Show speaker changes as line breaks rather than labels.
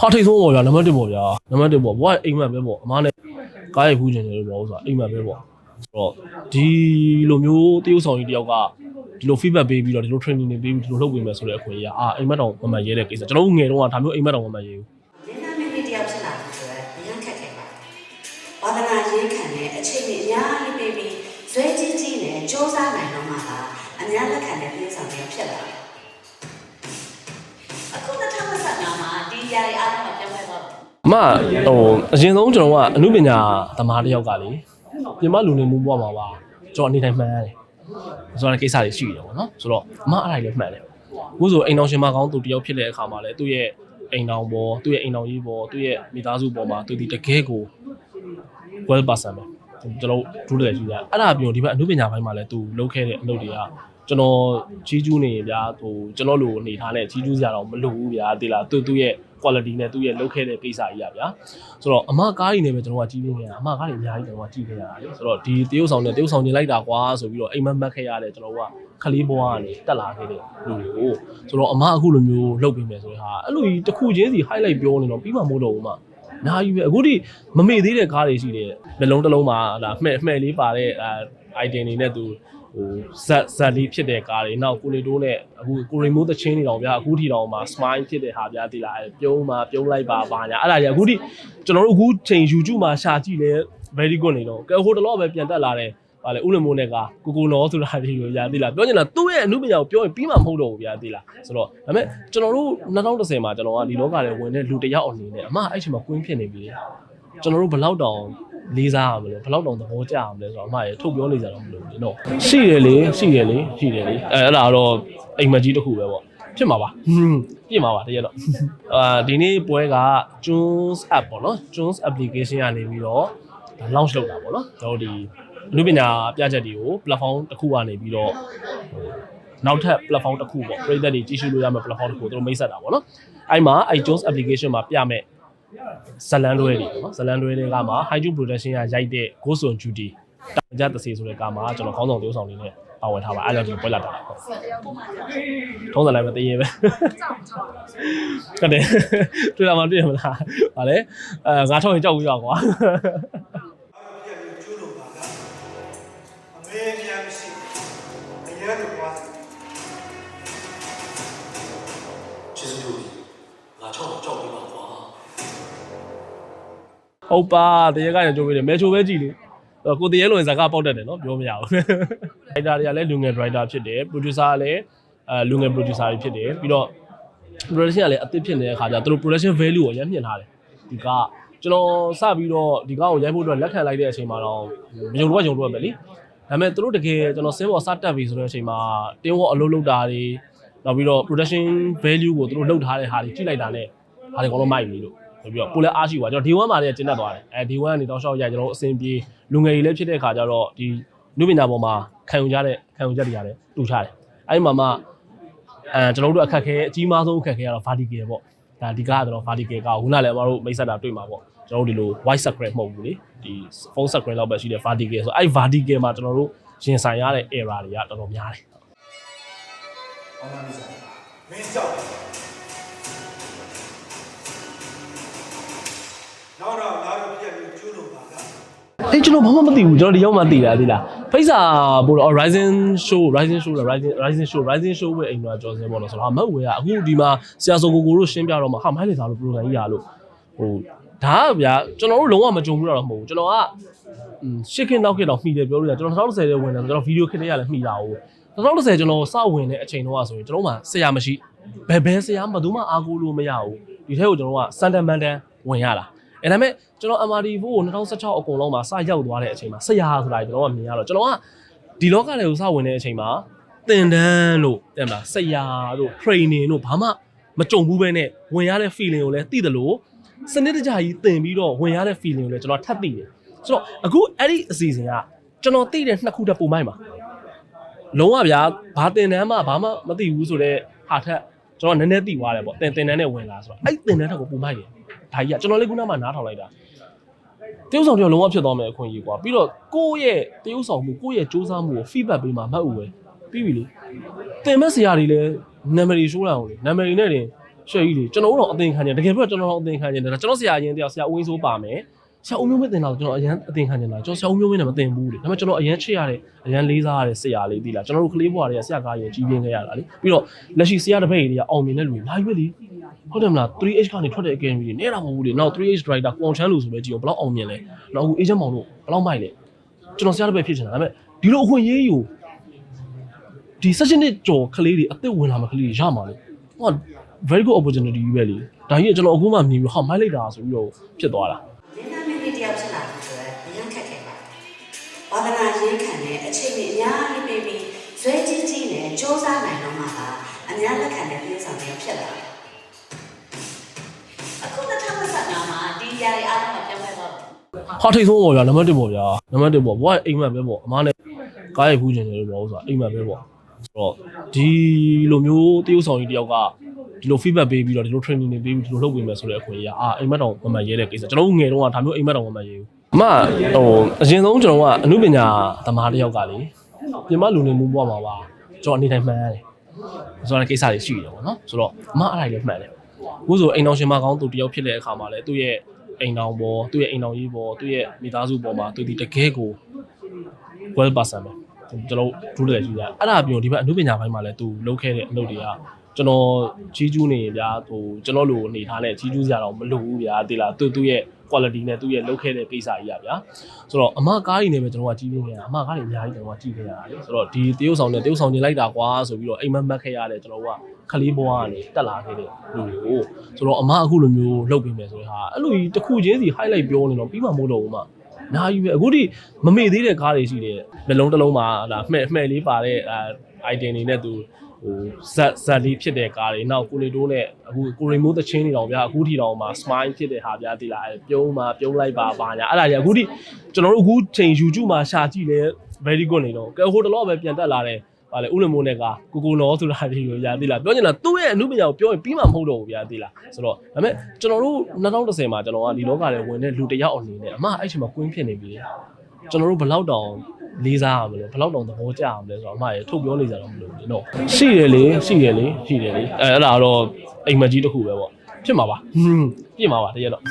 ဟာထိတ်ဆုံးပေါ့ဗျာနံပါတ်1ပေါ့ဗျာနံပါတ်1ပေါ့ဘွားအိမ်မက်ပဲပေါ့အမားနဲ့ကားရိုက်ဖူးခြင်းတယ်လို့ပြောဆိုတာအိမ်မက်ပဲပေါ့ဆိုတော့ဒီလိုမျိုးတရုပ်ဆောင်ကြီးတယောက်ကဒီလို feedback ပေးပြီးတော့ဒီလို training တွေပေးပြီးဒီလိုလုပ်ပေးမယ်ဆိုတဲ့အခွင့်အရေးอ่ะအိမ်မက်တော်မမှန်ရဲတဲ့ကိစ္စကျွန်တော်တို့ငယ်တုန်းကဒါမျိုးအိမ်မက်တော်မမှန်ရဲဘူး
လင်းသားမင်းကြီးတယောက်ဖြစ်လာတယ်ဆိုတော့အရင်ခက်ခဲပါဝါသနာရေးခံတဲ့အချိန်ကြီးအများကြီးပေးပြီးဇွဲကြီးကြီးနဲ့စ조사နိုင်တော့မှသာအများလက်ခံတဲ့ပြည်ဆောင်တွေဖြစ်လာတယ် ဒီຢာတွေအားလုံးကပြောင်းလဲသွားတယ်
အမဟိုအရင်ဆုံးကျွန်တော်ကအမှုပညာသမားတစ်ယောက်ကလေပြင်မလူနေမှုဘဝမှာပါကျွန်တော်အနေတိုင်းမှန်ရတယ်ဆိုတော့ကိစ္စတွေရှိတယ်ပေါ့နော်ဆိုတော့အမအဲ့ဒါတွေလည်းမှန်တယ်အခုဆိုအိမ်တော်ရှင်မကောင်းသူတယောက်ဖြစ်တဲ့အခါမှာလည်းသူ့ရဲ့အိမ်တော်ပေါ်သူ့ရဲ့အိမ်တော်ကြီးပေါ်သူ့ရဲ့မိသားစုပေါ်မှာသူဒီတကယ်ကို well person ပဲကျွန်တော်ဒုလည်းရှိကြအဲ့ဒါပြောဒီဘက်အမှုပညာပိုင်းမှာလည်းသူလုပ်ခဲ့တဲ့အလုပ်တွေက ကျွန်တော်ကြီးကျူးနေဗျာဟိုကျွန်တော်လိုအနေထားနဲ့ကြီးကျူးစရာတော့မလိုဘူးဗျာတိလားသူသူ့ရဲ့ quality နဲ့သူ့ရဲ့လုပ်ခဲ့တဲ့ကိစ္စကြီးอ่ะဗျာဆိုတော့အမကားကြီးနေပဲကျွန်တော်ကကြီးနေနေတာအမကားကြီးအများကြီးကျွန်တော်ကကြီးခဲ့ရတာလေဆိုတော့ဒီတရုပ်ဆောင်နဲ့တရုပ်ဆောင်နေလိုက်တာကွာဆိုပြီးတော့အိမ်မက်မက်ခဲ့ရတဲ့ကျွန်တော်ကခလေးဘွားကနေတက်လာခဲ့တဲ့လူတွေကိုဆိုတော့အမအခုလိုမျိုးလုပ်ပေးမယ်ဆိုတဲ့ဟာအဲ့လိုကြီးတစ်ခုချင်းစီ highlight ပြောနေတော့ပြီးမှမဟုတ်တော့ဘူးမနာယူပဲအခုထိမမေ့သေးတဲ့ကားတွေရှိတယ်နှလုံးတစ်လုံးမှာဒါမှဲ့မှဲ့လေးပါတဲ့အဲ item တွေနဲ့သူ ဟိုဇက်ဇက်လေးဖြစ်တဲ့ကားတွေနောက်ကိုနေတိုးနဲ့အခုကိုရီမိုးသချင်းတွေတောင်ဗျာအခုထိတောင်မှာ smile ဖြစ်တဲ့ဟာဗျာတိလာပြုံးမှာပြုံးလိုက်ပါပါညာအဲ့ဒါကြီးအခုထိကျွန်တော်တို့အခုချိန် YouTube မှာရှာကြည့်လဲ very good နေတော့ကဲဟိုတလောပဲပြန်တက်လာတယ်ဗာလေဥလမိုးနဲ့ကကိုကိုနော်ဆိုတာဒီလိုဗျာတိလာပြောချင်တာသူ့ရဲ့အမှုပညာကိုပြောရင်ပြီးမှမဟုတ်တော့ဘူးဗျာတိလာဆိုတော့ဒါပေမဲ့ကျွန်တော်တို့2010မှာကျွန်တော်ကဒီလောကထဲဝင်တဲ့လူတစ်ယောက်အနေနဲ့အမအဲ့ချိန်မှာ queen ဖြစ်နေပြီကျွန်တော်တို့ဘယ်လောက်တောင် လေးစားရမလဲဘယ်လောက်တောင်သဘောကျရမလဲဆိုတော့အမရေထုတ်ပြောနေကြတော့မလို့လေနော်ရှိတယ်လေရှိတယ်လေရှိတယ်လေအဲအဲ့ဒါတော့အိမ်မက်ကြီးတစ်ခုပဲပေါ့ဖြစ်မှာပါဟွန်းဖြစ်မှာပါတကယ်တော့အာဒီနေ့ပွဲက Jones app ပေါ့နော် Jones application ကနေပြီးတော့ဒါ launch လုပ်တာပေါ့နော်ကျွန်တော်တို့ဒီအနုပညာပြချက်တွေကို platform တစ်ခုကနေပြီးတော့ဟိုနောက်ထပ် platform တစ်ခုပေါ့ပြည်သက်တွေကြည့်ရှုလို့ရမယ့် platform တစ်ခုကိုသူတို့မိတ်ဆက်တာပေါ့နော်အဲ့မှာအဲ့ Jones application မှာပြမဲ့ ဇလန်တွဲတွေပေါ့နော်ဇလန်တွဲတွေကမှာ High Jude Production ကရိုက်တဲ့ Ghost on Duty တာကြသစေဆိုတဲ့ကားမှာကျွန်တော်ခေါင်းဆောင်တယောက်ဆောင်လေးနဲ့ပါဝင်ထားပါအဲ့ဒါကျွန်တော်ပွဲလာတာပါဟုတ်ထုံးစံလိုက်မသိရင်ပဲကတဲ့တွေ့လာမှတွေ့ရမလားဗာလေအဲငါထောက်ရင်ကြောက်ပြီးတော့ကွာ
ပြန်ပြီးကျူးလို့ပါလားအမေပြန်မရှိအရင်ကကွာ
ကျေး ဟုတ်ပါတရေကလည်းကြိုးပေးတယ်မဲချိုပဲကြည့်လေအဲ့တော့ကိုတရေလိုရင်ဇာကပေါက်တတ်တယ်နော်ပြောမရဘူးဒရိုက်တာတွေကလည်းလူငယ်ဒရိုက်တာဖြစ်တယ်ပရိုဂျူဆာကလည်းအဲလူငယ်ပရိုဂျူဆာတွေဖြစ်တယ်ပြီးတော့ production ကလည်းအသစ်ဖြစ်နေတဲ့အခါကျတော့သူတို့ production value ကိုရမ်းမြင့်ထားတယ်ဒီကကျွန်တော်စပြီးတော့ဒီကားကိုရိုက်ဖို့အတွက်လက်ခံလိုက်တဲ့အချိန်မှာတော့မယုံတော့ယုံတော့ပဲလေဒါပေမဲ့သူတို့တကယ်ကျွန်တော်စင်းပေါ်စတက်ပြီဆိုတဲ့အချိန်မှာတင်းဝအလုပ်လုပ်တာတွေနောက်ပြီးတော့ production value ကိုသူတို့လုပ်ထားတဲ့ဟာတွေကြည့်လိုက်တာနဲ့ဟာတွေအကုန်လုံးမိုက်ပြီလို့ ဆိုပြီးတော့ကိုလည်းအားရှိပါကျွန်တော် D1 မှာလည်းကျင်းတတ်သွားတယ်အဲ D1 ကနေတောက်လျှောက်ရိုက်ကျွန်တော်တို့အဆင်ပြေလူငယ်ကြီးလည်းဖြစ်တဲ့အခါကျတော့ဒီနုပညာပေါ်မှာခံယူကြတဲ့ခံယူချက်တွေရတယ်တူချတယ်အဲဒီမှာမှအဲကျွန်တော်တို့အခက်ခဲအကြီးမားဆုံးအခက်ခဲကတော့ vertical ပေါ့ဒါဒီကားကတော့ vertical ကခုနလည်းအမတို့မိတ်ဆက်တာတွေ့မှာပေါ့ကျွန်တော်တို့ဒီလို white screen မဟုတ်ဘူးလေဒီ phone screen လောက်ပဲရှိတဲ့ vertical ဆိုအဲ့ vertical မှာကျွန်တော်တို့ရင်ဆိုင်ရတဲ့ error တွေကတော်တော်များတယ်
ဘာ နောက်တော့ငါတို့ပြန်ပြီးကျူးလို့ပါလား
အေးကျွန်တော်ဘာမှမသိဘူးကျွန်တော်ဒီရောက်မှသိတာသိလားဖိတ်စာပို့တော့ Horizon Show Horizon Show Horizon Horizon Show Horizon Show ရဲ့အိမ်မှာကြော်စဲပေါ့နော်ဆိုတော့ဟာမဟုတ်ဝဲကအခုဒီမှာဆရာစောကိုကိုတို့ရှင်းပြတော့မှဟာမိုင်းလေစာလို့ program ကြီးရလို့ဟိုဒါကဗျာကျွန်တော်တို့လုံးဝမကြုံဘူးတော့မဟုတ်ဘူးကျွန်တော်ကอืมရှစ်ခင်နောက်ခင်တော့မှီတယ်ပြောလို့ရကျွန်တော်2010ထဲဝင်တယ်ကျွန်တော်ဗီဒီယိုခစ်လေးရလည်းမှီတာဟုတ်2010ကျွန်တော်စဝင်တဲ့အချိန်တော့ဆိုရင်ကျွန်တော်မှဆရာမရှိဘယ်ဘဲဆရာမှဘယ်သူမှအားကိုးလို့မရဘူးဒီထဲကိုကျွန်တော်ကစန်တန်မန်တန်ဝင်ရတာ အဲဒါပေမဲ့ကျွန်တော် MRD4 ကို2016အကုန်လုံးမှာစရောက်သွားတဲ့အချိန်မှာဆရာဆိုတာကျွန်တော်ကမြင်ရတော့ကျွန်တော်ကဒီလောကထဲကိုစဝင်တဲ့အချိန်မှာသင်တန်းလို့တဲ့မလားဆရာတို့ training တို့ဘာမှမကြုံဘူးပဲနဲ့ဝင်ရတဲ့ feeling ကိုလည်းသိတယ်လို့စနစ်တကျကြီးသင်ပြီးတော့ဝင်ရတဲ့ feeling ကိုလည်းကျွန်တော်ထပ်သိတယ်ဆိုတော့အခုအဲ့ဒီအစီအစဉ်ကကျွန်တော်သိတဲ့နှစ်ခုတည်းပုံမိုက်ပါလုံးဝဗျာဘာသင်တန်းမှဘာမှမသိဘူးဆိုတော့ဟာထက်ကျွန်တော်နည်းနည်းသိသွားတယ်ပေါ့သင်သင်တန်းနဲ့ဝင်လာဆိုတော့အဲ့သင်တန်းထက်ကိုပုံမိုက်တယ် ဒါကြီးကကျွန်တော်လေးခုနမှနားထောင်လိုက်တာတရုပ်ဆောင်တယောက်လုံးဝဖြစ်သွားမယ်အခွင့်အရေးကွာပြီးတော့ကိုယ့်ရဲ့တရုပ်ဆောင်မှုကိုယ့်ရဲ့စူးစမ်းမှုကို feedback ပေးမှာမှတ်ဦးပဲပြီးပြီလေသင်မဲ့ဆရာတွေလည်းနာမည်တွေရှိုးလာအောင်လေနာမည်တွေနဲ့တင်ရှယ်ကြီးလေကျွန်တော်တို့တော့အသင်ခံကြတယ်တကယ်ပြောကျွန်တော်တို့အသင်ခံကြတယ်ကျွန်တော်ဆရာရင်တယောက်ဆရာဦးဝင်းစိုးပါမယ်ဆရာဦးမျိုးမင်းတင်တော့ကျွန်တော်အရန်အသင်ခံနေတာကျွန်တော်ဆရာဦးမျိုးမင်းနဲ့မတင်ဘူးလေဒါပေမဲ့ကျွန်တော်အရန်ချစ်ရတဲ့အရန်လေးစားရတဲ့ဆရာလေးသိလားကျွန်တော်တို့ကလေးဘွားတွေကဆရာကားရင်ကြီးပြင်းခဲ့ရတာလေပြီးတော့လက်ရှိဆရာတပည့်တွေကအောင်မြင်တဲ့လူတွေလာပြီလေ ဟုတ်တယ်မလား 3H ကနေထွက်တဲ့ academy တွေနေတာမဟုတ်ဘူးလေနောက် 3H driver ကိုအောင်ချမ်းလို့ဆိုပဲကြည့်အောင်ဘယ်လောက်အောင်မြင်လဲနောက်အခု agent မောင်တို့ဘယ်လောက်မိုက်လဲကျွန်တော်ဆရာတပည့်ဖြစ်ချင်တာဒါပေမဲ့ဒီလိုအခွင့်အရေးကိုဒီ session နဲ့ကြော်ကလေးတွေအသက်ဝင်လာမှကလေးတွေရမှာလေဟိုက very good opportunity ကြီးပဲလေဒါကြီးကကျွန်တော်အခုမှမြင်ပြီးဟာမိုက်လိုက်တာဆိုပြီးတော့ဖြစ်သွားတာ
လင်းသားမင်းကြီးတယောက်ဖြစ်လာတယ်ဆိုတော့အရင်ခက်ခဲပါတယ်ဝါသနာရင်းခံတဲ့အချိန်ကြီးအများကြီးပေးပြီးဇွဲကြီးကြီးနဲ့စ조사နိုင်တော့မှသာအများလက်ခံတဲ့ပြည်ဆောင်တွေဖြစ်လာတယ် အခု2025မှာဒီຢာတွေအားလုံးကပြောင်းလဲသွားတယ်
ဟာထိတ်ဆုံးပေါ့ဗျာနံပါတ်1ပေါ့ဗျာနံပါတ်1ပေါ့ဘွားအိမ်မက်ပဲပေါ့အမားနဲ့ကားရိုက်ဖူးကျင်တယ်လို့ပြောဆိုတာအိမ်မက်ပဲပေါ့ဆိုတော့ဒီလိုမျိုးတရုပ်ဆောင်ကြီးတယောက်ကဒီလို feedback ပေးပြီးတော့ဒီလို training တွေပေးပြီးဒီလိုလုပ်ပေးမယ်ဆိုတဲ့အခွင့်အရေးอ่ะအိမ်မက်တော်မမှန်ရဲတဲ့ကိစ္စကျွန်တော်တို့ငယ်တုန်းကဒါမျိုးအိမ်မက်တော်မမှန်ရဲဘူးအမဟိုအရင်ဆုံးကျွန်တော်ကအမှုပညာသမားတယောက်ကလေပြင်မလူနေမှုဘဝမှာပါကျွန်တော်အနေတိုင်းမှန်ရတယ်ဆိုတော့ကိစ္စတွေရှိတယ်ပေါ့နော်ဆိုတော့အမအဲ့ဒါကြီးလည်းမှန်တယ် အခုဆိုအိမ်တော်ရှင်မကောင်းသူတယောက်ဖြစ်တဲ့အခါမှာလည်းသူ့ရဲ့အိမ်တော်ပေါ်သူ့ရဲ့အိမ်တော်ကြီးပေါ်သူ့ရဲ့မိသားစုပေါ်မှာသူဒီတကယ်ကို well person ပဲကျွန်တော်ဒုတယ်ရှိကြအဲ့ဒါပြောဒီဘက်အမှုပညာပိုင်းမှာလည်းသူလုပ်ခဲ့တဲ့အလုပ်တွေကကျွန်တော်ကြီးကျူးနေဗျာဟိုကျွန်တော်လိုအနေထားနဲ့ကြီးကျူးစရာတော့မလိုဘူးဗျာတိလားသူသူ့ရဲ့ quality နဲ့သူ့ရဲ့လုပ်ခဲ့တဲ့ကိစ္စကြီးရဗျာဆိုတော့အမကားကြီးနေပဲကျွန်တော်ကကြီးနေခဲ့တာအမကားကြီးအများကြီးကျွန်တော်ကကြီးခဲ့ရတာလေဆိုတော့ဒီတရုပ်ဆောင်နဲ့တရုပ်ဆောင်နေလိုက်တာကွာဆိုပြီးတော့အိမ်မက်မက်ခဲ့ရတဲ့ကျွန်တော်ကခလေးဘွားကနေတက်လာခဲ့တဲ့လူတွေကိုဆိုတော့အမအခုလိုမျိုးလုပ်ပေးမယ်ဆိုတဲ့ဟာအဲ့လိုကြီးတစ်ခုချင်းစီ highlight ပြောနေတော့ပြီးမှမဟုတ်တော့ဘူးမနာယူပဲအခုထိမမေ့သေးတဲ့ကားတွေရှိတယ်နှလုံးတစ်လုံးမှာဒါမှဲ့မှဲ့လေးပါတဲ့အဲ item တွေနဲ့သူ ဟိုဇက်ဇက်လေးဖြစ်တဲ့ကားတွေနောက်ကိုနေတိုးနဲ့အခုကိုရီမိုးသချင်းတွေတောင်ဗျာအခုထိတောင်မှာ smile ဖြစ်တဲ့ဟာဗျာဒီလားပြုံးမှာပြုံးလိုက်ပါပါညာအဲ့ဒါကြီးအခုထိကျွန်တော်တို့အခုချိန် YouTube မှာရှာကြည့်လဲ very good နေတော့ကဲဟိုတလောပဲပြန်တက်လာတယ်ဗာလေဥလမိုးနဲ့ကကိုကိုနော်ဆိုတာဒီလိုညာသိလားပြောချင်တာသူ့ရဲ့အမှုပညာကိုပြောရင်ပြီးမှမဟုတ်တော့ဘူးဗျာသိလားဆိုတော့ဒါပေမဲ့ကျွန်တော်တို့2010မှာကျွန်တော်ကဒီလောကထဲဝင်တဲ့လူတစ်ယောက်အနေနဲ့အမအဲ့ချိန်မှာ queen ဖြစ်နေပြီလေကျွန်တော်တို့ဘယ်လောက်တောင် လေးစားရမလဲဘယ်လောက်တောင်သဘောကျရမလဲဆိုတော့အမရေထုတ်ပြောနေကြတော့မလို့လေနော်ရှိတယ်လေရှိတယ်လေရှိတယ်လေအဲအဲ့ဒါတော့အိမ်မက်ကြီးတစ်ခုပဲပေါ့ဖြစ်မှာပါဟွန်းပြစ်မှာပါတကယ်တော့